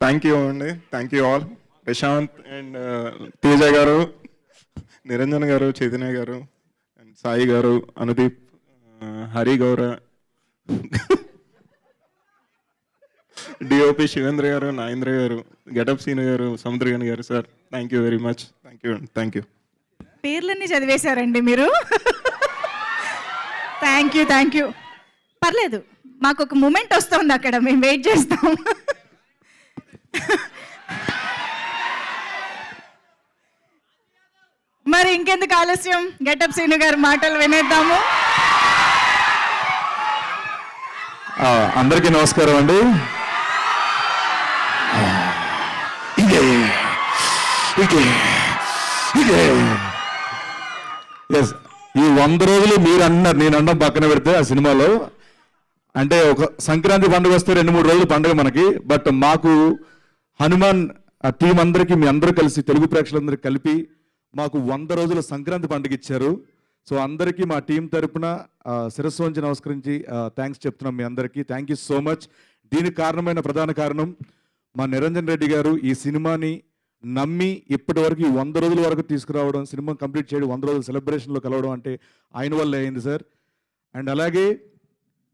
Thank you అండి thank you all Prashanth and Teja garu Niranjan garu Chaitanya గారు and Sai గారు అనుదీప్ హరి గౌర డిఓపి శివేంద్ర గారు నాగేంద్ర గారు getup Seenu garu Samuthirakani garu sir thank you very much thank you thank you పేర్లన్నీ చదివేశారండి మీరు. థ్యాంక్ యూ థ్యాంక్ యూ పర్లేదు మాకు ఒక మూమెంట్ వస్తుంది అక్కడ మేము వెయిట్ చేస్తాం. మరి ఇంకెందుకు ఆలస్యం? గెటప్ సీను గారి మాటలు వినేద్దాము. అందరికీ నమస్కారం అండి. ఇదే ఇదే ఇదే. ఎస్ ఈ వంద రోజులు మీరు అన్నారు నేను అన్నం పక్కన పెడితే ఆ సినిమాలో. అంటే ఒక సంక్రాంతి పండుగ వస్తే రెండు మూడు రోజులు పండుగ మనకి బట్ మాకు హనుమాన్ ఆ టీం అందరికీ మీ అందరూ కలిసి తెలుగు ప్రేక్షకులందరికీ కలిపి మాకు వంద రోజుల సంక్రాంతి పండుగ ఇచ్చారు. సో అందరికీ మా టీం తరపున శిరస్సు వంచి నమస్కరించి థ్యాంక్స్ చెప్తున్నాం మీ అందరికీ. థ్యాంక్ యూ సో మచ్ దీనికి కారణమైన ప్రధాన కారణం మా నిరంజన్ రెడ్డి గారు ఈ సినిమాని నమ్మి ఇప్పటి వరకు వంద రోజుల వరకు తీసుకురావడం సినిమా కంప్లీట్ చేయడం వంద రోజుల సెలబ్రేషన్లో కలవడం అంటే ఆయన వల్లే అయింది సార్ అండ్ అలాగే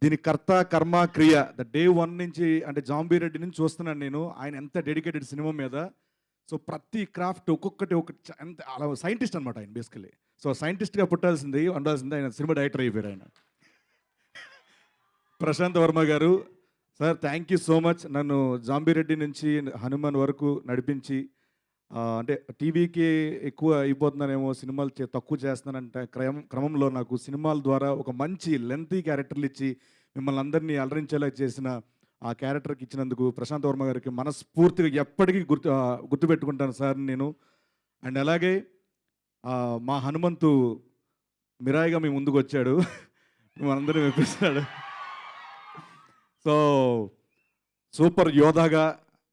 దీని కర్త కర్మ క్రియ ద డే వన్ నుంచి అంటే జాంబీ రెడ్డి నుంచి చూస్తున్నాను నేను. ఆయన ఎంత డెడికేటెడ్ సినిమా మీద. సో ప్రతి క్రాఫ్ట్ ఒక్కొక్కటి ఒక ఎంత అలా సైంటిస్ట్ అనమాట ఆయన బేసికలీ సో సైంటిస్ట్గా పుట్టాల్సింది ఉండాల్సింది ఆయన సినిమా డైరెక్టర్ అయిపోయారు ఆయన. Prashanth Varma garu sir thank you so much నన్ను జాంబీ రెడ్డి నుంచి హనుమాన్ వరకు నడిపించి అంటే టీవీకి ఎక్కువ అయిపోతున్నానేమో సినిమాలు చే- తక్కువ చేస్తున్నానంటే క్రమం క్రమంలో నాకు సినిమాల ద్వారా ఒక మంచి లెంతీ క్యారెక్టర్లు ఇచ్చి మిమ్మల్ని అందరినీ అలరించేలా చేసిన ఆ క్యారెక్టర్కి ఇచ్చినందుకు ప్రశాంత్ వర్మ గారికి మనస్ఫూర్తిగా ఎప్పటికీ గుర్తు గుర్తుపెట్టుకుంటాను సార్ నేను. అండ్ అలాగే మా హనుమంతు మిరాయిగా మీ ముందుకు వచ్చాడు మనందరం మెప్పిస్తాడు సో సూపర్ యోధాగా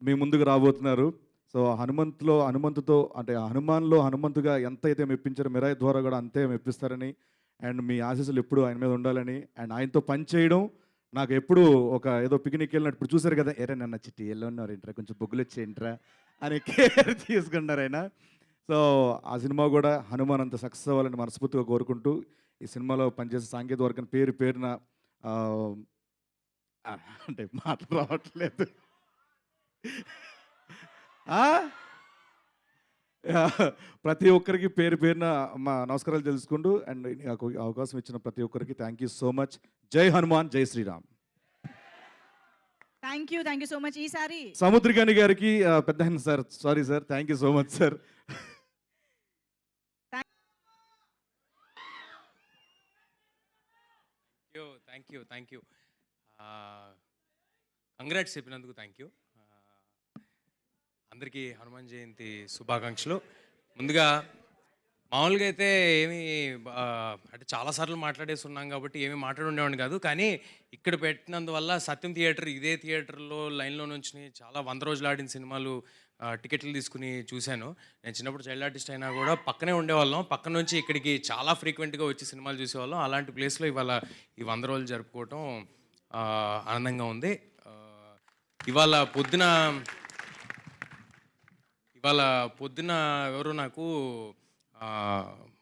మీ ముందుకు రాబోతున్నారు. సో హనుమంతులో హనుమంతుతో అంటే హనుమాన్లో హనుమంతుగా ఎంత అయితే మెప్పించారో మిరాయి ద్వారా కూడా అంతే మెప్పిస్తారని అండ్ మీ ఆశీస్సులు ఎప్పుడు ఆయన మీద ఉండాలని అండ్ ఆయనతో పని చేయడం నాకు ఎప్పుడు ఒక ఏదో పిక్నిక్ వెళ్ళినట్టు. ఇప్పుడు చూసారు కదా ఎరే నన్న చిట్టి ఎల్లో ఉన్నారేంట్రా కొంచెం బొగ్గులు వచ్చేయంట్రా అని కేర్ తీసుకున్నారు ఆయన. సో ఆ సినిమా కూడా హనుమాన్ అంత సక్సెస్ అవ్వాలని మనస్ఫూర్తిగా కోరుకుంటూ ఈ సినిమాలో పనిచేసే సాంకేతిక వర్గం పేరు పేరున అంటే మాటలు రావట్లేదు. ప్రతి ఒక్కరికి పేరు పేరున మా నమస్కారాలు తెలుసుకుంటూ అండ్ నాకు అవకాశం ఇచ్చిన ప్రతి ఒక్కరికి థ్యాంక్ యూ సో మచ్ జై హనుమాన్ జై Shriram. Thank you thank you so much ఈసారి సముద్రకాని గారికి పెద్ద sir sorry sir thank you so much sir you thank you thank you congrats చెప్పినందుకు థ్యాంక్ యూ అందరికీ హనుమాన్ జయంతి శుభాకాంక్షలు. ముందుగా మామూలుగా అయితే ఏమి అంటే చాలాసార్లు మాట్లాడేసి ఉన్నాం కాబట్టి ఏమీ మాట్లాడుండేవాడిని కాదు. కానీ ఇక్కడ పెట్టినందువల్ల సత్యం థియేటర్ ఇదే థియేటర్లో లైన్లో నుంచి చాలా వంద రోజులు ఆడిన సినిమాలు టికెట్లు తీసుకుని చూశాను. నేను చిన్నప్పుడు చైల్డ్ ఆర్టిస్ట్ అయినా కూడా పక్కనే ఉండేవాళ్ళం. పక్క నుంచి ఇక్కడికి చాలా ఫ్రీక్వెంట్గా వచ్చి సినిమాలు చూసేవాళ్ళం. అలాంటి ప్లేస్లో ఇవాళ ఈ వంద రోజులు జరుపుకోవటం ఆనందంగా ఉంది. ఇవాళ పొద్దున ఇవాళ పొద్దున ఎవరు నాకు మా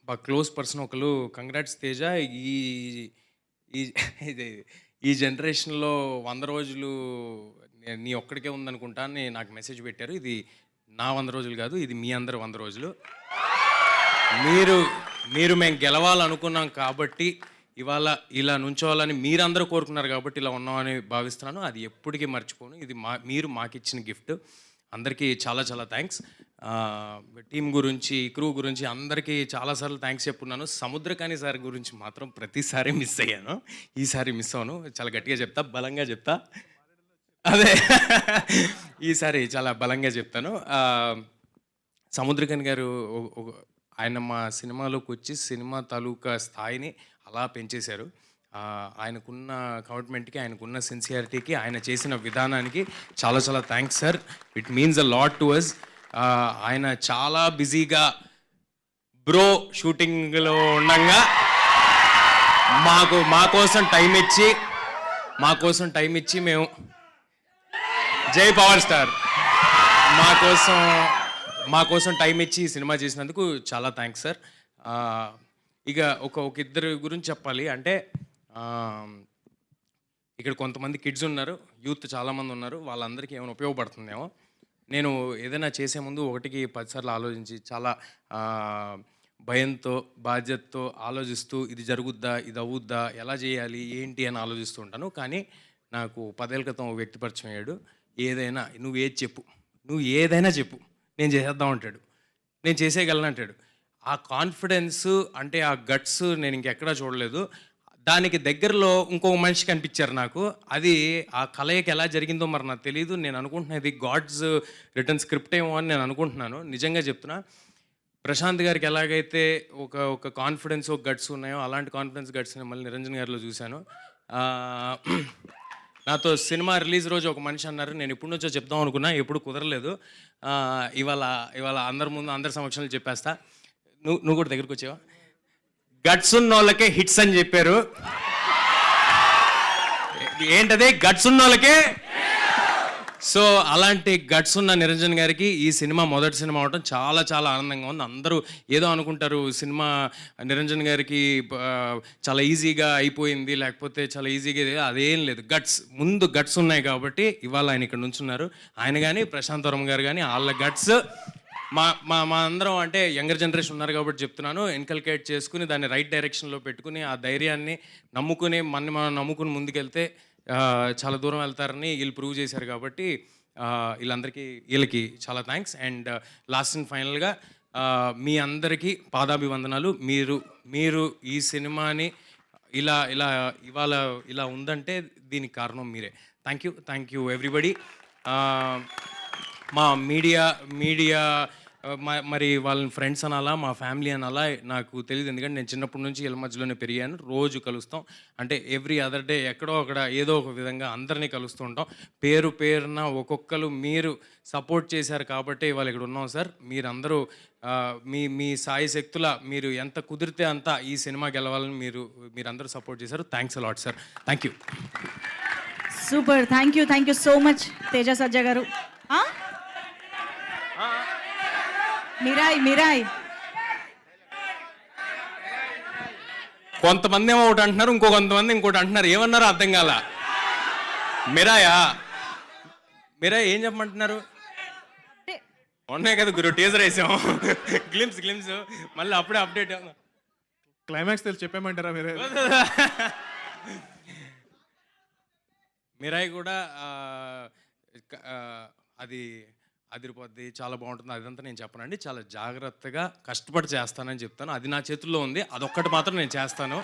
బాగా క్లోజ్ పర్సన్ ఒకరు కంగ్రాట్స్ తేజ ఈ ఈ ఇది ఈ జనరేషన్లో వంద రోజులు నీ ఒక్కడికే ఉందనుకుంటా అని నాకు మెసేజ్ పెట్టారు. ఇది నా వంద రోజులు కాదు ఇది మీ అందరు వంద రోజులు. మీరు మీరు మేము గెలవాలనుకున్నాం కాబట్టి ఇవాళ ఇలా నుంచోవాలని మీరందరూ కోరుకున్నారు కాబట్టి ఇలా ఉన్నామని భావిస్తున్నాను. అది ఎప్పటికీ మర్చిపోను. ఇది మా మీరు మాకు ఇచ్చిన గిఫ్ట్. అందరికీ చాలా చాలా థ్యాంక్స్ టీం గురించి క్రూ గురించి అందరికీ చాలాసార్లు థ్యాంక్స్ చెప్పున్నాను. సముద్రకాని సార్ గురించి మాత్రం ప్రతిసారి మిస్ అయ్యాను. ఈసారి మిస్ అవ్వను చాలా గట్టిగా చెప్తా బలంగా చెప్తా. అదే. ఈసారి చాలా బలంగా చెప్తాను. ఆ, సముద్రకన్ గారు ఆయన మా సినిమాలోకి వచ్చి సినిమా తాలూకా స్థాయిని అలా పెంచేశారు. ఆయనకున్న కమిట్మెంట్కి ఆయనకున్న సిన్సియారిటీకి ఆయన చేసిన విధానానికి చాలా చాలా thanks sir it means a lot to us ఆయన చాలా బిజీగా బ్రో షూటింగ్లో ఉండగా మాకు మా కోసం టైం ఇచ్చి మా కోసం టైం ఇచ్చి మేము జై పవర్ స్టార్. మా కోసం మా కోసం టైం ఇచ్చి సినిమా చేసినందుకు చాలా థ్యాంక్స్ సార్ ఇక ఒక ఒక ఇద్దరు గురించి చెప్పాలి. అంటే ఇక్కడ కొంతమంది కిడ్స్ ఉన్నారు యూత్ చాలామంది ఉన్నారు వాళ్ళందరికీ ఏమైనా ఉపయోగపడుతుందేమో. నేను ఏదైనా చేసే ముందు ఒకటికి పదిసార్లు ఆలోచించి చాలా భయంతో బాధ్యతతో ఆలోచిస్తూ ఇది జరుగుద్దా ఇది అవుద్దా ఎలా చేయాలి ఏంటి అని ఆలోచిస్తూ ఉంటాను. కానీ నాకు పదేళ్ళ క్రితం ఒక అయ్యాడు. ఏదైనా నువ్వు ఏది చెప్పు నువ్వు ఏదైనా చెప్పు నేను చేసేద్దాం అంటాడు. నేను చేసేయగలను అంటాడు. ఆ కాన్ఫిడెన్స్ అంటే ఆ గట్స్ నేను ఇంకెక్కడా చూడలేదు. దానికి దగ్గరలో ఇంకొక మనిషి కనిపించారు నాకు. అది ఆ కలయిక ఎలా జరిగిందో మరి నాకు తెలియదు నేను అనుకుంటున్నా ఇది గాడ్స్ రిటర్న్ స్క్రిప్ట్ ఏమో అని నేను అనుకుంటున్నాను. నిజంగా చెప్తున్నా ప్రశాంత్ గారికి ఎలాగైతే ఒక ఒక కాన్ఫిడెన్స్ ఒక గట్స్ ఉన్నాయో అలాంటి కాన్ఫిడెన్స్ గట్స్ మళ్ళీ నిరంజన్ గారిలో చూశాను. నాతో సినిమా రిలీజ్ రోజు ఒక మనిషి అన్నారు. నేను ఎప్పటి నుంచో చెప్దాం అనుకున్నా ఎప్పుడు కుదరలేదు. ఇవాళ ఇవాళ అందరి ముందు అందరి సమక్షంలో చెప్పేస్తా. నువ్వు నువ్వు కూడా దగ్గరికి వచ్చావా? గట్స్ ఉన్న వాళ్ళకే హిట్స్ అని చెప్పారు. ఏంటది? గట్స్ ఉన్న వాళ్ళకే సో అలాంటి గట్స్ ఉన్న నిరంజన్ గారికి ఈ సినిమా మొదటి సినిమా అవడం చాలా చాలా ఆనందంగా ఉంది. అందరూ ఏదో అనుకుంటారు సినిమా నిరంజన్ గారికి చాలా ఈజీగా అయిపోయింది లేకపోతే చాలా ఈజీగా అదేం లేదు. గట్స్ ముందు గట్స్ ఉన్నాయి కాబట్టి ఇవాళ ఆయన ఇక్కడ నుంచున్నారు. ఆయన కానీ ప్రశాంతవరం వర్మ గారు కానీ వాళ్ళ గట్స్ మా మా మా అందరం అంటే యంగర్ జనరేషన్ ఉన్నారు కాబట్టి చెప్తున్నాను. ఇన్కల్కేట్ చేసుకుని దాన్ని రైట్ డైరెక్షన్లో పెట్టుకుని ఆ ధైర్యాన్ని నమ్ముకుని మన మనం నమ్ముకుని ముందుకెళ్తే చాలా దూరం వెళ్తారని వీళ్ళు ప్రూవ్ చేశారు కాబట్టి వీళ్ళందరికీ వీళ్ళకి చాలా థ్యాంక్స్. అండ్ లాస్ట్ అండ్ ఫైనల్గా మీ అందరికీ పాదాభివందనాలు. మీరు మీరు ఈ సినిమాని ఇలా ఇలా ఇవాళ ఇలా ఉందంటే దీనికి కారణం మీరే. Thank you thank you everybody. మా మీడియా మీడియా మరి వాళ్ళని ఫ్రెండ్స్ అనాలా మా ఫ్యామిలీ అనాలా నాకు తెలియదు ఎందుకంటే నేను చిన్నప్పటి నుంచి ఇళ్ళ మధ్యలోనే పెరిగాను. రోజు కలుస్తాం. అంటే ఎవ్రీ అదర్ డే ఎక్కడో అక్కడ ఏదో ఒక విధంగా అందరినీ కలుస్తూ ఉంటాం. పేరు పేరున ఒక్కొక్కరు మీరు సపోర్ట్ చేశారు కాబట్టి వాళ్ళు ఇక్కడ ఉన్నాం సార్. మీరందరూ మీ మీ సాయి శక్తుల మీరు ఎంత కుదిరితే అంత ఈ సినిమా గెలవాలని మీరు మీరందరూ సపోర్ట్ చేశారు. Thanks a lot sir thank you super thank you thank you so much Teja Sajja garu. ఆ? మిరాయ్ మిరాయ్ కొంతమంది ఏమో ఒకటి అంటున్నారు ఇంకో కొంతమంది ఇంకోటి అంటున్నారు. ఏమన్నారో అర్థం కాల. మిరాయా? మిరాయ్ ఏం చెప్పమంటున్నారు? ఉన్నాయి కదా గురు టీజర్ వేసాం గ్లిమ్స్ గ్లిమ్స్ మళ్ళీ అప్పుడే అప్డేట్ క్లైమాక్స్ తెలిసి చెప్పేమంటారా మీరే మిరాయ్ కూడా అది అదిరిపోద్ది చాలా బాగుంటుంది అదంతా నేను చెప్పనండి. చాలా జాగ్రత్తగా కష్టపడి చేస్తానని చెప్తాను. అది నా చేతుల్లో ఉంది అదొక్కటి మాత్రం నేను చేస్తాను.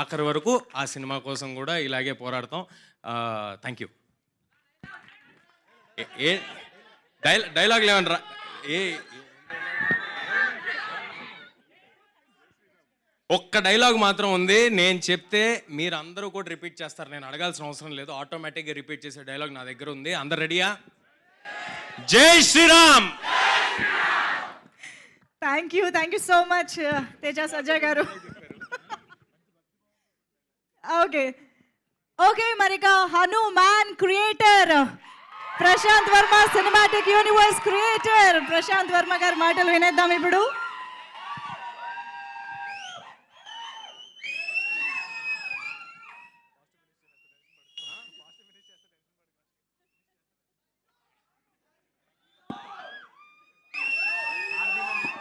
ఆఖరి వరకు ఆ సినిమా కోసం కూడా ఇలాగే పోరాడతాం. Thank you. ఏ డైలా డైలాగులు రా ఏ ఒక్క డైలాగ్ మాత్రం ఉంది. నేను చెప్తే మీరు అందరూ కూడా రిపీట్ చేస్తారు. నేను అడగాల్సిన అవసరం లేదు. ఆటోమేటిక్గా రిపీట్ చేసే డైలాగ్ నా దగ్గర ఉంది. అందరు రెడీయా? జై Shriram. Thank you thank you so much Teja Sajja garu. Okay okay మరిక Hanuman creator Prashanth Varma cinematic universe creator Prashanth Varma గారి మాటలు వినేద్దాం ఇప్పుడు.